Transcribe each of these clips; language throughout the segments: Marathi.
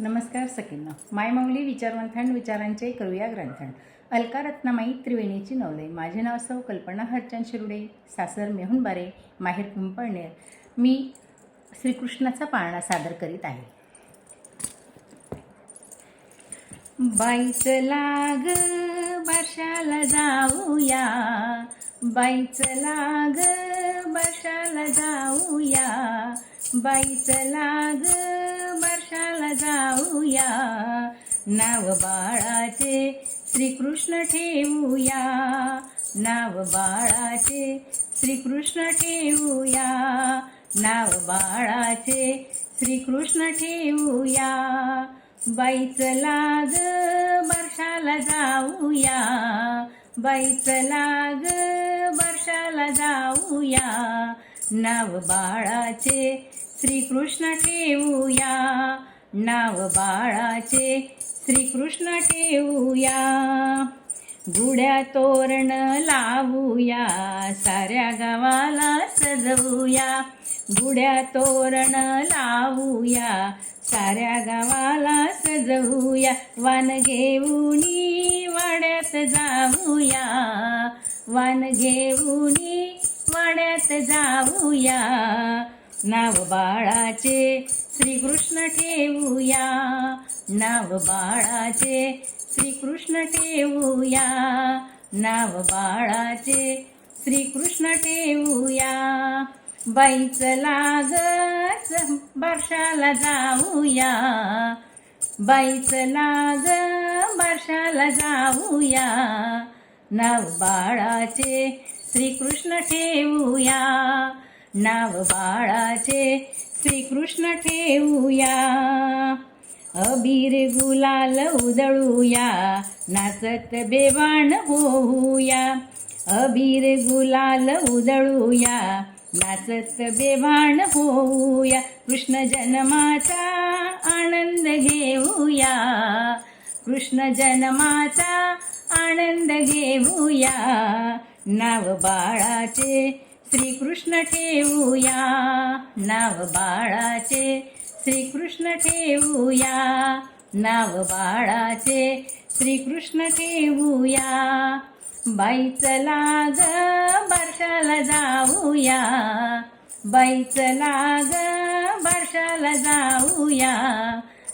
नमस्कार सखींनो. मायमौली विचारवंथण विचारांचे करूया ग्रंथण अलका रत्नामाई त्रिवेणीची नवले. माझे नाव सौ कल्पना हरचंद शिरुडे. सासर मेहुणबारे माहेर पिंपळनेर. मी श्रीकृष्णाचा पाळणा सादर करीत आहे. बाईच लाग बशाला जाऊया. बाईच लाग बाशाला जाऊया. बाईच लाग वर्षाला जाऊया. नाव बाळाचे श्रीकृष्ण ठेवूया. नाव बाळाचे श्रीकृष्ण ठेवूया. नाव बाळाचे श्रीकृष्ण ठेवूया. बाईच लाग वर्षाला जाऊया. बाईच लाग वर्षाला जाऊया. नाव बाळाचे. श्रीकृष्ण ठेवूया. नाव बाळाचे. श्रीकृष्ण ठेवूया. गुड्या तोरण लावूया. साऱ्या गावाला सजवूया. गुड्या तोरण लावूया. साऱ्या गावाला सजवूया. वान घेऊनी वाड्यात जाऊया. वान घेऊनी वाड्यात जाऊया. नाव बाळाचे श्रीकृष्ण ठेवूया. नाव बाळाचे श्रीकृष्ण ठेवूया. नाव बाळाचे श्रीकृष्ण ठेवूया. बाईच लागच बारशाला जाऊया. बाईच लाग बारशाला जाऊया. नाव बाळाचे श्रीकृष्ण ठेवूया. नाव बाळाचे श्रीकृष्ण ठेवूया. अबीर गुलाल उदळूया नाचत बेवाण होऊया. अबीर गुलाल उदळूया नाचत बेवाण होऊया. कृष्ण जन्माचा आनंद घेऊया. कृष्ण जन्माचा आनंद घेऊया. नाव बाळाचे श्रीकृष्ण ठेवूया. नाव बाळाचे श्रीकृष्ण ठेवूया. नाव बाळाचे श्रीकृष्ण ठेवूया. बाईच लाग बारशाला जाऊया. बाईच लाग बारशाला जाऊया.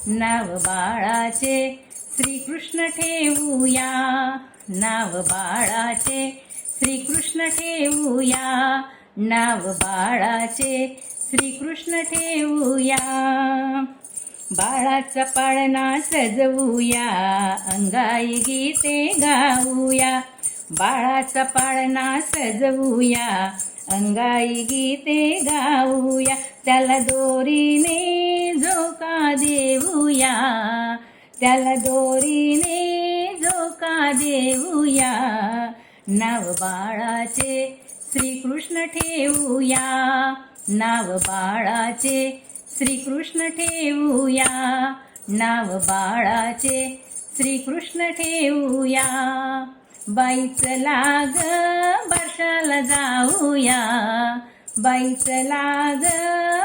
नाव बाळाचे श्रीकृष्ण ठेवूया. नाव बाळाचे श्रीकृष्ण ठेवूया. नाव बाळाचे श्रीकृष्ण ठेवूया. बाळाचा पाळणा सजवूया. अंगाई गीते गाऊया. बाळाचा पाळणा सजवूया. अंगाई गीते गाऊया. त्याला दोरीने झोका देऊया. त्याला दोरीने झोका देऊया. नाव बाळाचे श्रीकृष्ण ठेवूया. नाव बाळाचे श्रीकृष्ण ठेवूया. नाव बाळाचे श्रीकृष्ण ठेवूया. बाईच लाग बारशाला जाऊया. बाईच लाग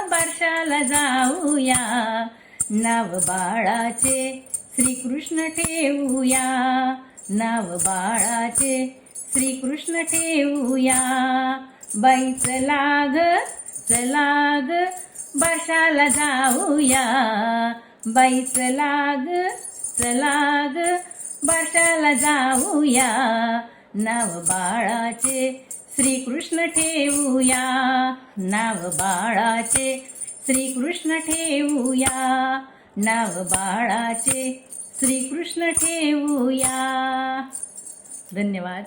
बारशाला जाऊया. नाव बाळाचे श्रीकृष्ण ठेवूया. नाव बाळाचे. श्रीकृष्ण ठेवूया. बाईच लाग चलाग बाशाला जाऊया. बाईच लाग चलाग बाशाला जाऊया. नाव बाळाचे. श्रीकृष्ण ठेवूया. नाव बाळाचे. श्रीकृष्ण ठेवूया. नाव बाळाचे. श्रीकृष्ण ठेवूया. धन्यवाद.